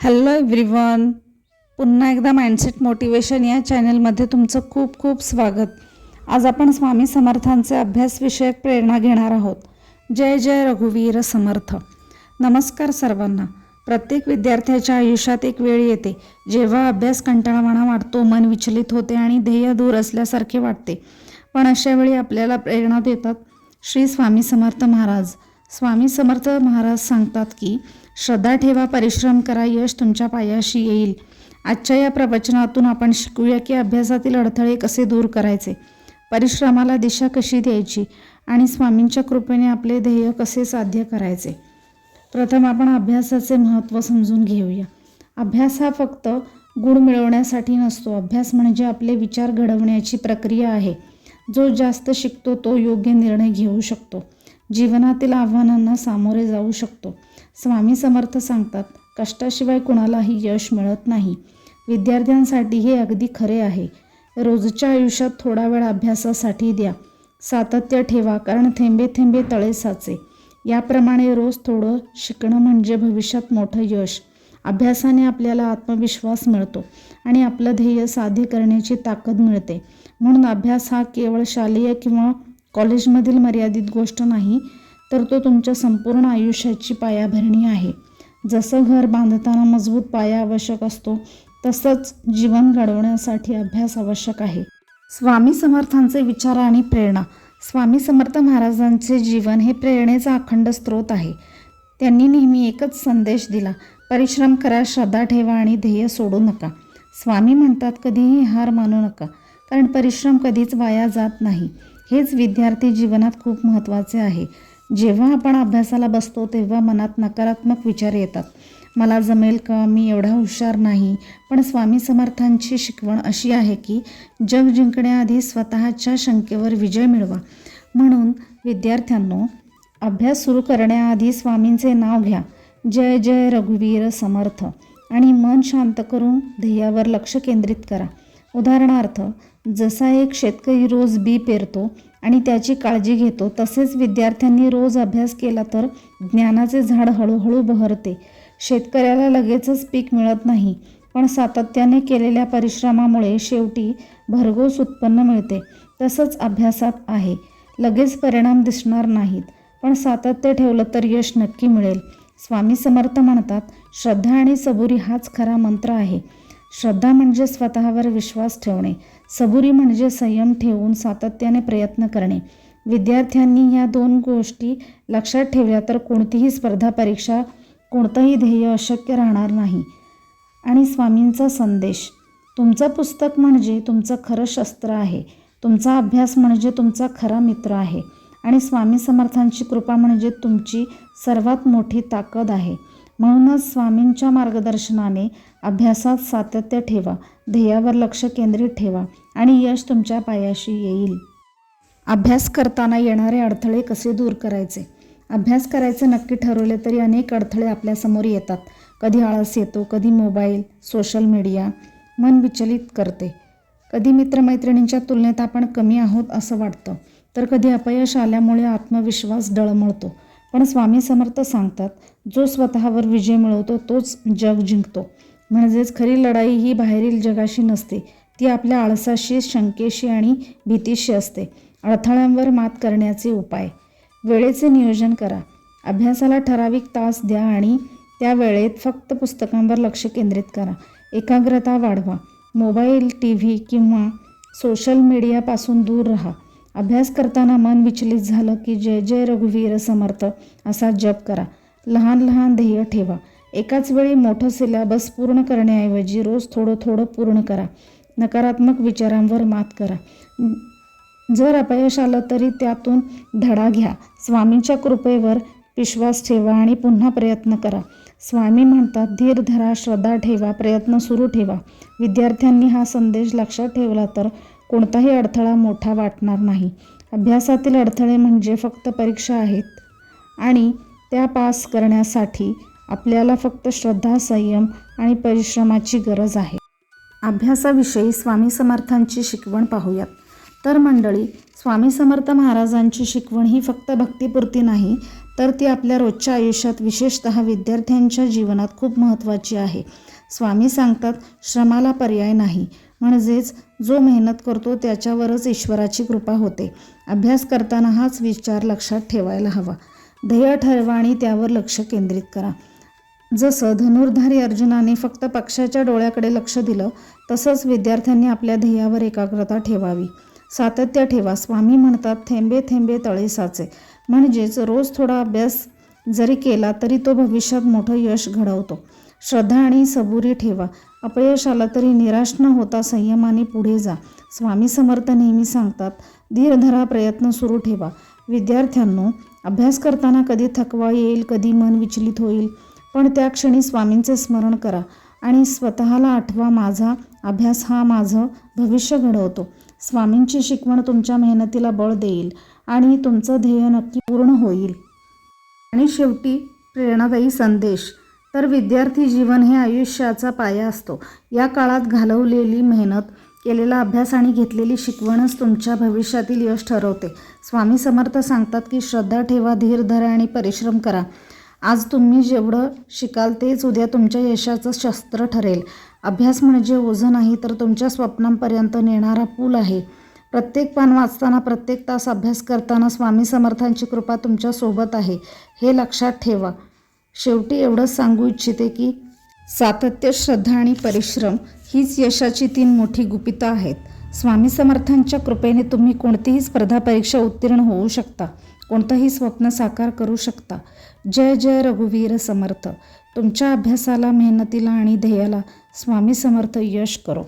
Hello everyone पुन्हा एकदा mindset motivation या चॅनलमध्ये तुमचं खूप खूप स्वागत. आज आपण स्वामी समर्थांचे अभ्यासविषयक प्रेरणा घेणार आहोत. जय जय रघुवीर समर्थ. नमस्कार सर्वांना. प्रत्येक विद्यार्थ्याच्या आयुष्यात एक वेळ येते जेव्हा अभ्यास कंटाळवाणा वाटतो मन विचलित होते आणि ध्येय दूर असल्यासारखे वाटते. पण अशावेळी आपल्याला प्रेरणा देतात श्री स्वामी समर्थ महाराज. स्वामी समर्थ महाराज सांगतात की श्रद्धा ठेवा परिश्रम करा यश तुमच्या पायाशी येईल. आजच्या या प्रवचनातून आपण शिकूया की अभ्यासातील अडथळे कसे दूर करायचे परिश्रमाला दिशा कशी द्यायची आणि स्वामींच्या कृपेने आपले ध्येय कसे साध्य करायचे. प्रथम आपण अभ्यासाचे महत्त्व समजून घेऊया. अभ्यास हा फक्त गुण मिळवण्यासाठी नसतो अभ्यास म्हणजे आपले विचार घडवण्याची प्रक्रिया आहे. जो जास्त शिकतो तो योग्य निर्णय घेऊ शकतो. जीवनातील आव्हानांना सामोरे जाऊ शकतो. स्वामी समर्थ सांगतात कष्टाशिवाय कुणालाही यश मिळत नाही. विद्यार्थ्यांसाठी हे अगदी खरे आहे. रोजच्या आयुष्यात थोडा वेळ अभ्यासासाठी द्या. सातत्य ठेवा कारण थेंबे थेंबे तळे साचे. याप्रमाणे रोज थोडं शिकणं म्हणजे भविष्यात मोठं यश. अभ्यासाने आपल्याला आत्मविश्वास मिळतो आणि आपलं ध्येय साध्य करण्याची ताकद मिळते. म्हणून अभ्यास हा केवळ शालेय किंवा कॉलेजमधील मर्यादित गोष्ट नाही तर तो तुमच्या संपूर्ण आयुष्याची पायाभरणी आहे. जसं घर बांधताना मजबूत पाया आवश्यक असतो तसंच जीवन घडवण्यासाठी अभ्यास आवश्यक आहे. स्वामी समर्थांचे विचार आणि प्रेरणा. स्वामी समर्थ महाराजांचे जीवन हे प्रेरणेचा अखंड स्रोत आहे. त्यांनी नेहमी एकच संदेश दिला परिश्रम करा श्रद्धा ठेवा आणि ध्येय सोडू नका. स्वामी म्हणतात कधीही हार मानू नका कारण परिश्रम कधीच वाया जात नाही. हेच विद्यार्थी जीवनात खूप महत्त्वाचे आहे. जेव्हा आपण अभ्यासाला बसतो तेव्हा मनात नकारात्मक विचार येतात. मला जमेल का? मी एवढा हुशार नाही. पण स्वामी समर्थांची शिकवण अशी आहे की जग जिंकण्याआधी स्वतःच्या शंकेवर विजय मिळवा. म्हणून विद्यार्थ्यांनो अभ्यास सुरू करण्याआधी स्वामींचे नाव घ्या. जय जय रघुवीर समर्थ. आणि मन शांत करून ध्येयावर लक्ष केंद्रित करा. उदाहरणार्थ जसा एक शेतकरी रोज बी पेरतो आणि त्याची काळजी घेतो तसेच विद्यार्थ्यांनी रोज अभ्यास केला तर ज्ञानाचे झाड हळूहळू बहरते. शेतकऱ्याला लगेचच पीक मिळत नाही पण सातत्याने केलेल्या परिश्रमामुळे शेवटी भरघोस उत्पन्न मिळते. तसंच अभ्यासात आहे. लगेच परिणाम दिसणार नाहीत पण सातत्य ठेवलं तर यश नक्की मिळेल. स्वामी समर्थ म्हणतात श्रद्धा आणि सबुरी हाच खरा मंत्र आहे. श्रद्धा म्हणजे स्वतःवर विश्वास ठेवणे सबुरी म्हणजे संयम ठेवून सातत्याने प्रयत्न करणे. विद्यार्थ्यांनी या दोन गोष्टी लक्षात ठेवल्या तर कोणतीही स्पर्धा परीक्षा कोणतंही ध्येय अशक्य राहणार नाही. आणि स्वामींचा संदेश तुमचं पुस्तक म्हणजे तुमचं खरं शस्त्र आहे तुमचा अभ्यास म्हणजे तुमचा खरा मित्र आहे आणि स्वामी समर्थांची कृपा म्हणजे तुमची सर्वात मोठी ताकद आहे. म्हणूनच स्वामींच्या मार्गदर्शनाने अभ्यासात सातत्य ठेवा ध्येयावर लक्ष केंद्रित ठेवा आणि यश तुमच्या पायाशी येईल. अभ्यास करताना येणारे अडथळे कसे दूर करायचे? अभ्यास करायचे नक्की ठरवले तरी अनेक अडथळे आपल्यासमोर येतात. कधी आळस येतो कधी मोबाईल सोशल मीडिया मन विचलित करते. कधी मित्रमैत्रिणींच्या तुलनेत आपण कमी आहोत असं वाटतं. तर कधी अपयश आल्यामुळे आत्मविश्वास डळमळतो. पण स्वामी समर्थ सांगतात जो स्वतःवर विजय मिळवतो तोच जग जिंकतो. म्हणजेच खरी लढाई ही बाहेरील जगाशी नसते ती आपल्या आळसाशी शंकेशी आणि भीतीशी असते. अडथळ्यांवर मात करण्याचे उपाय. वेळेचे नियोजन करा. अभ्यासाला ठराविक तास द्या आणि त्या वेळेत फक्त पुस्तकांवर लक्ष केंद्रित करा. एकाग्रता वाढवा. मोबाईल टी व्ही किंवा सोशल मीडियापासून दूर राहा. अभ्यास करताना मन विचलित झालं की जय जय रघुवीर समर्थ असा जप करा. लहान लहान ध्येय ठेवा. एकाच वेळी मोठं सिलेबस पूर्ण करण्याऐवजी रोज थोडं थोडं पूर्ण करा. नकारात्मक विचारांवर मात करा. जर अपयश आलं तरी त्यातून धडा घ्या. स्वामींच्या कृपेवर विश्वास ठेवा आणि पुन्हा प्रयत्न करा. स्वामी म्हणतात धीर धरा श्रद्धा ठेवा प्रयत्न सुरू ठेवा. विद्यार्थ्यांनी हा संदेश लक्षात ठेवला तर कोणताही अडथळा मोठा वाटणार नाही. अभ्यासातील अडथळे म्हणजे फक्त परीक्षा आहेत आणि त्या पास करण्यासाठी आपल्याला फक्त श्रद्धा संयम आणि परिश्रमाची गरज आहे. अभ्यासाविषयी स्वामी समर्थांची शिकवण पाहूयात. तर मंडळी स्वामी समर्थ महाराजांची शिकवण ही फक्त भक्तीपुरती नाही तर ती आपल्या रोजच्या आयुष्यात विशेषतः विद्यार्थ्यांच्या जीवनात खूप महत्त्वाची आहे. स्वामी सांगतात श्रमाला पर्याय नाही म्हणजेच जो मेहनत करतो त्याच्यावरच ईश्वराची कृपा होते. अभ्यास करताना हाच विचार लक्षात ठेवायला हवा. ध्येय ठरवा आणि त्यावर लक्ष केंद्रित करा. जसं धनुर्धारी अर्जुनाने फक्त पक्षाच्या डोळ्याकडे लक्ष दिलं तसंच विद्यार्थ्यांनी आपल्या ध्येयावर एकाग्रता ठेवावी. सातत्य ठेवा. स्वामी म्हणतात थेंबे थेंबे तळे साचे. म्हणजेच रोज थोडा अभ्यास जरी केला तरी तो भविष्यात मोठं यश घडवतो. श्रद्धा आणि सबुरी ठेवा. अपयश आलं तरी निराश न होता संयमाने पुढे जा. स्वामी समर्थ नेहमी सांगतात धीर धरा प्रयत्न सुरू ठेवा. विद्यार्थ्यांनो अभ्यास करताना कधी थकवा येईल कधी मन विचलित होईल पण त्या क्षणी स्वामींचे स्मरण करा आणि स्वतःला आठवा माझा अभ्यास हा माझं भविष्य घडवतो. स्वामींची शिकवण तुमच्या मेहनतीला बळ देईल आणि तुमचं ध्येय नक्की पूर्ण होईल. आणि शेवटी प्रेरणादायी संदेश. तर विद्यार्थी जीवन हे आयुष्याचा पाया असतो. या काळात घालवलेली मेहनत केलेला अभ्यास आणि घेतलेली शिकवणच तुमच्या भविष्यातील यश ठरवते. स्वामी समर्थ सांगतात की श्रद्धा ठेवा धीर धरा आणि परिश्रम करा. आज तुम्ही जेवढं शिकाल तेच उद्या तुमच्या यशाचं शस्त्र ठरेल. अभ्यास म्हणजे ओझं नाही तर तुमच्या स्वप्नांपर्यंत नेणारा पूल आहे. प्रत्येक पान वाचताना प्रत्येक तास अभ्यास करताना स्वामी समर्थांची कृपा तुमच्यासोबत आहे. हे लक्षात ठेवा. शेवटी एवढंच सांगू इच्छिते की सातत्य श्रद्धा आणि परिश्रम हीच यशाची तीन मोठी गुपितं आहेत. स्वामी समर्थांच्या कृपेने तुम्ही कोणतीही स्पर्धा परीक्षा उत्तीर्ण होऊ शकता. कोणतंही स्वप्न साकार करू शकता. जय जय रघुवीर समर्थ. तुमच्या अभ्यासाला मेहनतीला आणि ध्येयाला स्वामी समर्थ यश करो.